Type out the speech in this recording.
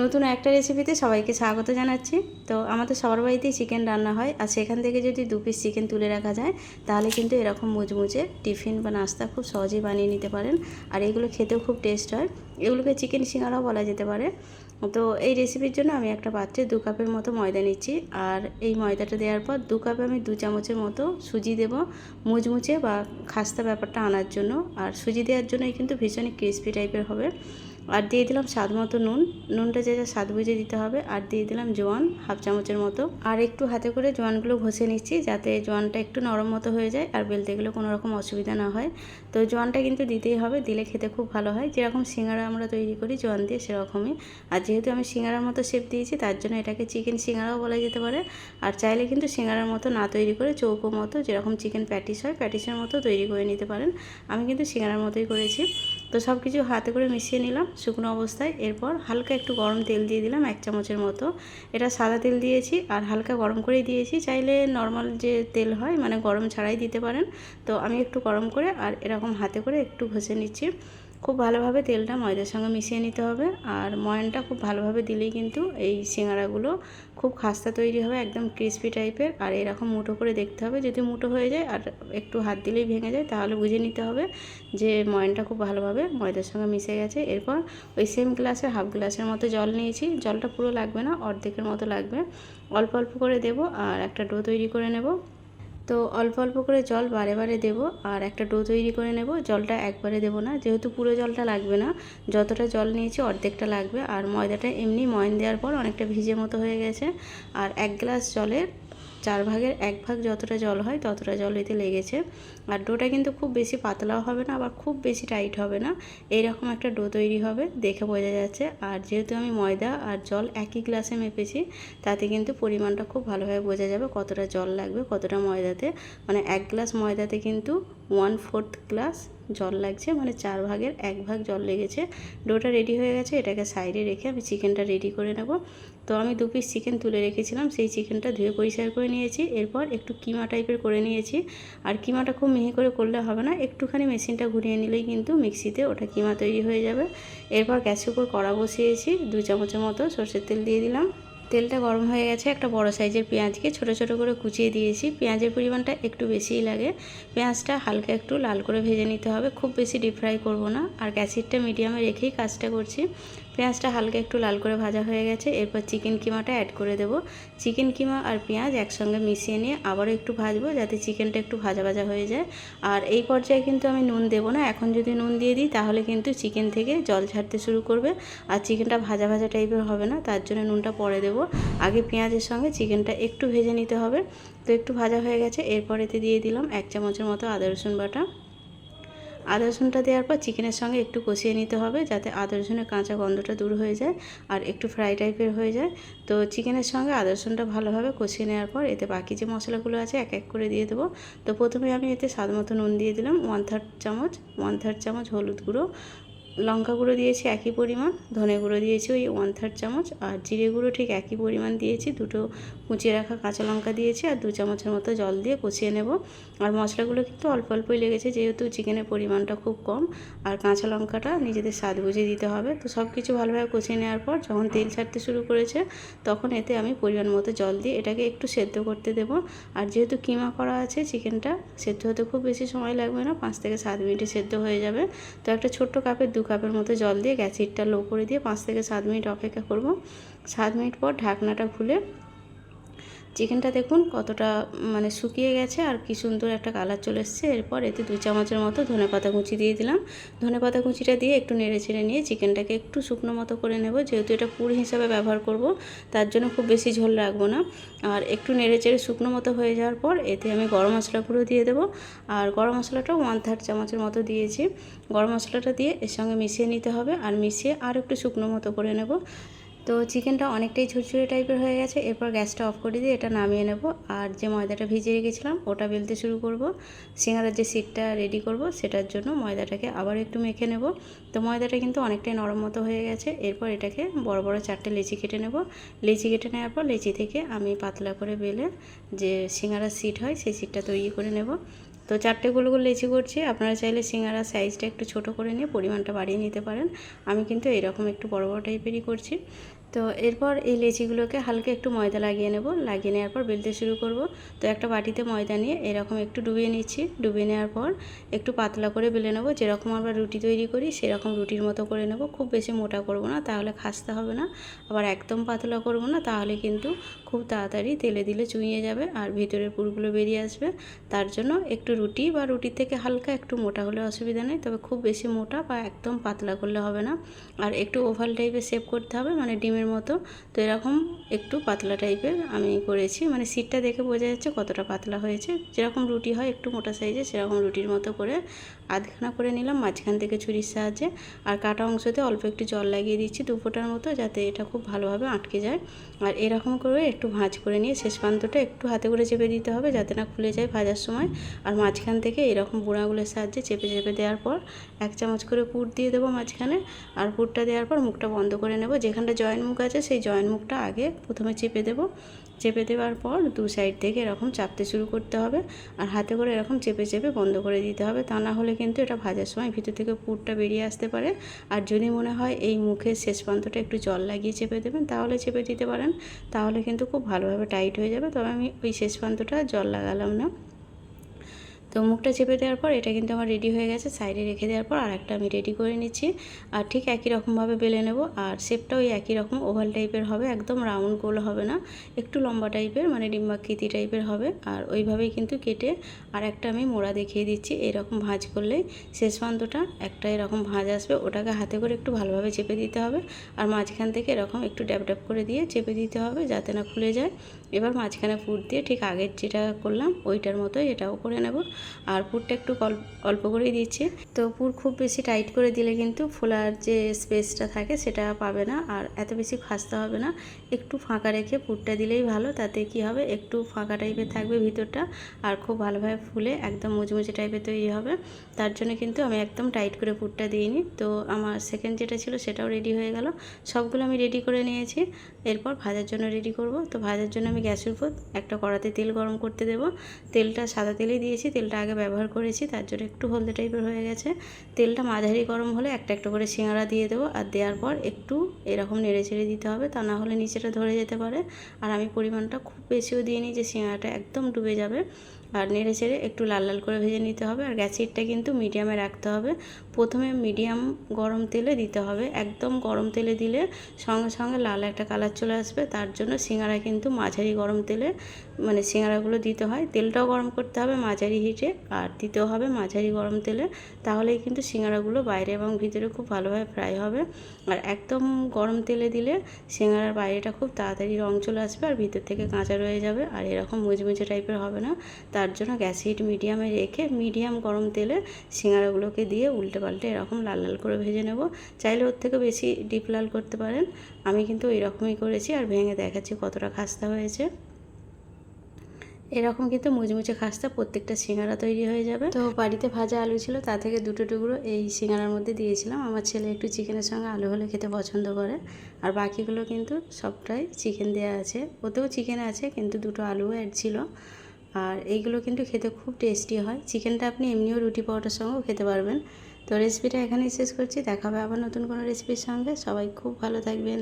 নতুন একটা রেসিপিতে সবাইকে স্বাগত জানাচ্ছি। তো আমাদের সবার বাড়িতেই চিকেন রান্না হয়। আর সেখান থেকে যদি দু পিস চিকেন তুলে রাখা যায়, তাহলে কিন্তু এরকম মুচমুচে টিফিন বা নাস্তা খুব সহজেই বানিয়ে নিতে পারেন। আর এগুলো খেতেও খুব টেস্ট হয়। এগুলোকে চিকেন সিঙ্গারাও বলা যেতে পারে। তো এই রেসিপির জন্য আমি একটা পাত্রে দু কাপের মতো ময়দা নিচ্ছি। আর এই ময়দাটা দেওয়ার পর দু কাপে আমি দু চামচের মতো সুজি দেব মুচমুচে বা খাস্তা ব্যাপারটা আনার জন্য। আর সুজি দেওয়ার জন্যই কিন্তু ভীষণই ক্রিস্পি টাইপের হবে। আর দিয়ে দিলাম স্বাদ মতো নুন। নুনটা যে যা স্বাদ বুঝে দিতে হবে। আর দিয়ে দিলাম জোয়ান, হাফ চামচের মতো। আর একটু হাতে করে জোয়ানগুলো ঘষে নিচ্ছি যাতে জোয়ানটা একটু নরম মতো হয়ে যায় আর বেলতে গেলে কোনো রকম অসুবিধা না হয়। তো জোয়ানটা কিন্তু দিতেই হবে, দিলে খেতে খুব ভালো হয়। যেরকম সিঙ্গারা আমরা তৈরি করি জোয়ান দিয়ে সেরকমই। আর যেহেতু আমি সিঙ্গারার মতো শেপ দিয়েছি, তার জন্য এটাকে চিকেন সিঙ্গারাও বলা যেতে পারে। আর চাইলে কিন্তু সিঙ্গারার মতো না তৈরি করে চৌকো মতো, যেরকম চিকেন প্যাটিস হয় প্যাটিসের মতো তৈরি করে নিতে পারেন। আমি কিন্তু সিঙ্গারার মতোই করেছি। তো সব কিছু হাতে করে মিশিয়ে নিলাম শুকনো অবস্থায়। এরপর হালকা একটু গরম তেল দিয়ে দিলাম এক চামচের মতো। এটা সাদা তেল দিয়েছি আর হালকা গরম করেই দিয়েছি। চাইলে নর্মাল যে তেল হয় মানে গরম ছাড়াই দিতে পারেন। তো আমি একটু গরম করে আর এরকম হাতে করে একটু ঘষে নিচ্ছি। খুব ভালোভাবে তেলটা ময়দার সঙ্গে মিশিয়ে নিতে হবে। আর ময়নটা খুব ভালোভাবে দিলেই কিন্তু এই সিঙ্গারাগুলো খুব খাস্তা তৈরি হবে, একদম ক্রিসপি টাইপের। আর এরকম মুঠো করে দেখতে হবে, যদি মুঠো হয়ে যায় আর একটু হাত দিলেই ভেঙে যায়, তাহলে বুঝে নিতে হবে যে ময়নটা খুব ভালোভাবে ময়দার সঙ্গে মিশে গেছে। এরপর ওই সেম গ্লাসে হাফ গ্লাসের মতো জল নিয়েছি। জলটা পুরো লাগবে না, অর্ধেকের মতো লাগবে। অল্প অল্প করে দেব আর একটা ডো তৈরি করে নেব। তো অল্প অল্প করে জল বারে বারে দেবো আর একটা ডো তৈরি করে নেব। জলটা একবারে দেবো না, যেহেতু পুরো জলটা লাগবে না, যতটা জল নিয়েছি অর্ধেকটা লাগবে। আর ময়দাটা এমনি ময়ন দেওয়ার পর অনেকটা ভিজে মতো হয়ে গেছে। আর এক গ্লাস জলের চার ভাগের এক ভাগ যতটা জল হয় ততটা জল এতে লেগেছে। আর ডোটা কিন্তু খুব বেশি পাতলাও হবে না, আবার খুব বেশি টাইট হবে না। এই রকম একটা ডো তৈরি হবে, দেখে বোঝা যাচ্ছে। আর যেহেতু আমি ময়দা আর জল একই গ্লাসে মেপেছি, তাতে কিন্তু পরিমাণটা খুব ভালোভাবে বোঝা যাবে কতটা জল লাগবে কতটা ময়দাতে। মানে এক গ্লাস ময়দাতে কিন্তু ওয়ান ফোর্থ গ্লাস জল লাগছে মানে চার ভাগের এক ভাগ জল লেগেছে। ডোটা রেডি হয়ে গেছে, এটাকে সাইডে রেখে আমি চিকেনটা রেডি করে নেব। তো আমি দু পিস চিকেন তুলে রেখেছিলাম, সেই চিকেনটা ধুয়ে পরিষ্কার করে নিয়েছি। এরপর একটু কিমা টাইপের করে নিয়েছি। আর কিমাটা খুব মিহি করে করলে হবে না, একটুখানি মেশিনটা ঘুরিয়ে নিলেই কিন্তু মিক্সিতে ওটা কিমা তৈরি হয়ে যাবে। এরপর গ্যাসের উপর কড়া বসিয়েছি, দু চামচের মতো সর্ষের তেল দিয়ে দিলাম। তেলটা গরম হয়ে গেছে একটা বড় সাইজের পেঁয়াজকে ছোট ছোট করে কুচিয়ে দিয়েছি। পেঁয়াজের পরিমাণটা একটু বেশিই লাগে। পেঁয়াজটা হালকা একটু লাল করে ভেজে নিতে হবে। খুব বেশি ডিপ ফ্রাই করব না। আর অ্যাসিডটা মিডিয়ামে রেখেই কাজটা করছি। পেঁয়াজটা হালকা একটু লাল করে ভাজা হয়ে গেছে, এরপর চিকেন কিমাটা অ্যাড করে দেব। চিকেন কিমা আর পেঁয়াজ একসঙ্গে মিশিয়ে নিয়ে আবারও একটু ভাজবো যাতে চিকেনটা একটু ভাজা ভাজা হয়ে যায়। আর এই পর্যায়ে কিন্তু আমি নুন দেবো না, এখন যদি নুন দিয়ে দিই তাহলে কিন্তু চিকেন থেকে জল ছাড়তে শুরু করবে। আর চিকেনটা ভাজা ভাজা টাইপের হবে না, তার জন্য নুনটা পরে দেবো। আগে পেঁয়াজের সঙ্গে চিকেনটা একটু ভেজে নিতে হবে। তো একটু ভাজা হয়ে গেছে, এরপর এতে দিয়ে দিলাম এক চামচের মতো আদা রসুন বাটা। আদা রসুনটা দেওয়ার পর চিকেনের সঙ্গে একটু কষিয়ে নিতে হবে যাতে আদা রসুনের কাঁচা গন্ধটা দূর হয়ে যায় আর একটু ফ্রাই টাইপের হয়ে যায়। তো চিকেনের সঙ্গে আদা রসুনটা ভালোভাবে কষিয়ে নেওয়ার পর এতে বাকি যে মশলাগুলো আছে এক এক করে দিয়ে দেবো। তো প্রথমে আমি এতে স্বাদ মতো নুন দিয়ে দিলাম। ওয়ান থার্ড চামচ ওয়ান থার্ড চামচ হলুদ গুঁড়ো লঙ্কা গুঁড়ো দিয়েছি একই পরিমাণ, ধনে গুঁড়ো দিয়েছি ওই ওয়ান থার্ড চামচ, আর জিরে গুঁড়ো ঠিক একই পরিমাণ দিয়েছি, দুটো কুচিয়ে রাখা কাঁচা লঙ্কা দিয়েছি আর দু চামচের মতো জল দিয়ে কষিয়ে নেব। আর মশলাগুলো কিন্তু অল্প অল্পই লেগেছে, যেহেতু চিকেনের পরিমাণটা খুব কম, আর কাঁচা লঙ্কাটা নিজেদের স্বাদ বুঝে দিতে হবে। তো সব কিছু ভালোভাবে কষিয়ে নেওয়ার পর যখন তেল ছাড়তে শুরু করেছে, তখন এতে আমি পরিমাণ মতো জল দিয়ে এটাকে একটু সেদ্ধ করতে দেব। আর যেহেতু কিমা করা আছে চিকেনটা সেদ্ধ হতে খুব বেশি সময় লাগবে না, পাঁচ থেকে সাত মিনিটে সেদ্ধ হয়ে যাবে। তো একটা ছোট্ট কাপের দু কাপের মতো জল দিয়ে গ্যাস হিটটা লো করে দিয়ে পাঁচ থেকে সাত মিনিট অপেক্ষা করব। সাত মিনিট পর ঢাকনাটা খুলে চিকেনটা দেখুন কতটা মানে শুকিয়ে গেছে আর কি সুন্দর একটা কালার চলে এসছে। এরপর এতে দু চামচের মতো ধনে পাতা কুচি দিয়ে দিলাম। ধনে পাতা কুচিটা দিয়ে একটু নেড়ে চেড়ে নিয়ে চিকেনটাকে একটু শুকনো মতো করে নেব। যেহেতু এটা পুর হিসাবে ব্যবহার করব, তার জন্য খুব বেশি ঝোল রাখব না। আর একটু নেড়ে চেড়ে শুকনো মতো হয়ে যাওয়ার পর এতে আমি গরম মশলা গুঁড়ো দিয়ে দেবো। আর গরম মশলাটা ওয়ান থার্ড চামচের মতো দিয়েছি। গরম মশলাটা দিয়ে এর সঙ্গে মিশিয়ে নিতে হবে। আর মিশিয়ে আর একটু শুকনো মতো করে নেব। তো চিকেনটা অনেকটাই ঝুরঝুরে টাইপের হয়ে গেছে, এরপর গ্যাসটা অফ করে দিয়ে এটা নামিয়ে নেব। আর যে ময়দাটা ভিজিয়ে রেখেছিলাম, ওটা বেলতে শুরু করব। সিঙ্গারার যে সিটটা রেডি করব, সেটার জন্য ময়দাটাকে আবার একটু মেখে নেব। তো ময়দাটা কিন্তু অনেকটাই নরম মতো হয়ে গেছে, এরপর এটাকে বড় বড় চারটে লেচি কেটে নেব। লেচি কেটে নেওয়ার পর লেচি থেকে আমি পাতলা করে বেলে যে সিঙ্গারার সিট হয়, সেই সিটটা তৈরি করে নেব। তো চারটে গোল গোল লেচি করছি। আপনারা চাইলে সিঙ্গারা সাইজটা একটু ছোট করে নিয়ে পরিমাণটা বাড়িয়ে নিতে পারেন। আমি কিন্তু এরকম একটু বড় বড় টাইপেরই করছি। তো এরপর এই লেচিগুলোকে হালকা একটু ময়দা লাগিয়ে নেব। লাগিয়ে নেওয়ার পর বেলতে শুরু করব। তো একটা বাটিতে ময়দা নিয়ে এরকম একটু ডুবিয়ে নিচ্ছি। ডুবিয়ে নেওয়ার পর একটু পাতলা করে বেলে নেব। যেরকম আমরা রুটি তৈরি করি, সেরকম রুটির মতো করে নেব। খুব বেশি মোটা করব না, তাহলে খাসতে হবে না। আবার একদম পাতলা করব না, তাহলে কিন্তু খুব তাড়াতাড়ি তেলে দিলে চুইয়ে যাবে আর ভিতরের পুরগুলো বেরিয়ে আসবে। তার জন্য একটু রুটি বা রুটির থেকে হালকা একটু মোটা হলে অসুবিধা নেই, তবে খুব বেশি মোটা বা একদম পাতলা করলে হবে না। আর একটু ওভাল টাইপের শেপ করতে হবে মানে ডিমের মতো। তো এরকম একটু পাতলা টাইপের আমি করেছি। মানে সিটটা দেখে বোঝা যাচ্ছে কতটা পাতলা হয়েছে। যেরকম রুটি হয় একটু মোটা সাইজে সেরকম রুটির মতো করে আধখানা করে নিলাম, মাঝখান থেকে ছুরির সাহায্যে। আর কাটা অংশতে অল্প একটু জল লাগিয়ে দিচ্ছি দু ফোঁটার মতো, যাতে এটা খুব ভালোভাবে আটকে যায়। আর এরকম করে একটু ভাঁজ করে নিয়ে শেষ প্রান্তটা একটু হাতে করে চেপে দিতে হবে, যাতে না খুলে যায় ভাজার সময়। আর মাঝখান থেকে এরকম বুড়াগুলোর সাহায্যে চেপে চেপে দেওয়ার পর এক চামচ করে পুর দিয়ে দেবো মাঝখানে। আর পুরটা দেওয়ার পর মুখটা বন্ধ করে নেব। যেখানটা জয়েন্ট মুখ আছে, সেই জয়েন্ট মুখটা আগে প্রথমে চেপে দেবো। চেপে দেওয়ার পর দু সাইড থেকে এরকম চাপতে শুরু করতে হবে আর হাতে করে এরকম চেপে চেপে বন্ধ করে দিতে হবে। তা না হলে কিন্তু এটা ভাজার সময় ভিতর থেকে পুরটা বেরিয়ে আসতে পারে। আর যদি মনে হয় এই মুখের শেষ প্রান্তটা একটু জল লাগিয়ে চেপে দেবেন, তাহলে চেপে দিতে পারেন। তাহলে কিন্তু খুব ভালোভাবে টাইট হয়ে যাবে। তবে আমি ওই শেষ প্রান্তটা জল লাগালাম না। তো মুখটা চেপে দেওয়ার পর এটা কিন্তু আমার রেডি হয়ে গেছে সাইডে রেখে দেওয়ার পর আরেকটা আমি রেডি করে নিচ্ছি। আর ঠিক একই রকমভাবে বেলে নেব, আর শেপটাও ওই একই রকম ওভাল টাইপের হবে, একদম রাউন্ড গোল হবে না, একটু লম্বা টাইপের মানে ডিম্বাকৃতি টাইপের হবে। আর ওইভাবেই কিন্তু কেটে আর একটা আমি মোড়া দেখিয়ে দিচ্ছি, এরকম ভাঁজ করলেই শেষ প্রান্তটা একটা এরকম ভাঁজ আসবে, ওটাকে হাতে করে একটু ভালোভাবে চেপে দিতে হবে। আর মাঝখান থেকে এরকম একটু ড্যাপ ড্যাপ করে দিয়ে চেপে দিতে হবে, যাতে না খুলে যায়। এবার মাঝখানে পুর দিয়ে ঠিক আগের যেটা করলাম, ওইটার মতোই এটাও করে নেব। আর পুরটা একটু অল্প করেই দিচ্ছি। তো পুর খুব বেশি টাইট করে দিলে কিন্তু ফোলার যে স্পেসটা থাকে সেটা পাবে না, আর এত বেশি খাসতে হবে না। একটু ফাঁকা রেখে পুরটা দিলেই ভালো, তাতে কি হবে? একটু ফাঁকা টাইপের থাকবে ভিতরটা, আর খুব ভালোভাবে ফুলে একদম মুচমুচে টাইপের তৈরি হবে। তার জন্য কিন্তু আমি একদম টাইট করে পুরটা দিইনি। তো আমার সেকেন্ড যেটা ছিল সেটাও রেডি হয়ে গেল। সবগুলো আমি রেডি করে নিয়েছি। এরপর ভাজার জন্য রেডি করব। তো ভাজার জন্য আমি গ্যাসের উপর একটা কড়াতে তেল গরম করতে দেব। তেলটা সাদা তেলেই দিয়েছি, তেলটা আগে ব্যবহার করেছি, তার জন্য একটু হলদে টাইপের হয়ে গেছে। তেলটা মাঝারি গরম হলে একটা একটা করে সিঙ্গারা দিয়ে দেবো আর দেওয়ার পর একটু এরকম নেড়ে ছেড়ে দিতে হবে, তা না হলে নিচেটা ধরে যেতে পারে। আর আমি পরিমাণটা খুব বেশিও দিয়ে নিই যে সিঙ্গারাটা একদম ডুবে যাবে। আর নেড়ে ছেড়ে একটু লাল লাল করে ভেজে নিতে হবে। আর গ্যাসেরটা কিন্তু মিডিয়ামে রাখতে হবে। প্রথমে মিডিয়াম গরম তেলে দিতে হবে। একদম গরম তেলে দিলে সঙ্গে সঙ্গে লাল একটা কালার চলে আসবে। তার জন্য সিঙ্গারা কিন্তু মাঝারি গরম তেলে মানে সিঙ্গারাগুলো দিতে হয়। তেলটাও গরম করতে হবে মাঝারি হিটে, আর দিতেও হবে মাঝারি গরম তেলে। তাহলেই কিন্তু সিঙ্গারাগুলো বাইরে এবং ভিতরে খুব ভালোভাবে ফ্রাই হবে। আর একদম গরম তেলে দিলে সিঙ্গারার বাইরেটা খুব তাড়াতাড়ি রং চলে আসবে আর ভিতর থেকে কাঁচা রয়ে যাবে। আর এরকম মুচমুচে টাইপের হবে না। তার জন্য গ্যাস হিট মিডিয়ামে রেখে মিডিয়াম গরম তেলে সিঙ্গারাগুলোকে দিয়ে উল্টে পাল্টে এরকম লাল লাল করে ভেজে নেব। চাইলে ওর থেকে বেশি ডিপ লাল করতে পারেন। আমি কিন্তু এরকমই করেছি আর ভেঙে দেখাচ্ছি কতটা খাস্তা হয়েছে। এরকম কিন্তু মুচমুচে খাস্তা প্রত্যেকটা সিঙ্গারা তৈরি হয়ে যাবে। তো বাড়িতে ভাজা আলু ছিল, তা থেকে দুটো টুকরো এই সিঙ্গারার মধ্যে দিয়েছিলাম। আমার ছেলে একটু চিকেনের সঙ্গে আলু হলে খেতে পছন্দ করে। আর বাকিগুলো কিন্তু সবটাই চিকেন দেওয়া আছে। ওতেও চিকেন আছে, কিন্তু দুটো আলুও অ্যাড ছিল। আর এইগুলো কিন্তু খেতে খুব টেস্টি হয়। চিকেনটা আপনি এমনিও রুটি পাউডার সঙ্গেও খেতে পারবেন। তো রেসিপিটা এখানেই শেষ করছি। দেখা হবে আবার নতুন কোনো রেসিপির সঙ্গে। সবাই খুব ভালো থাকবেন।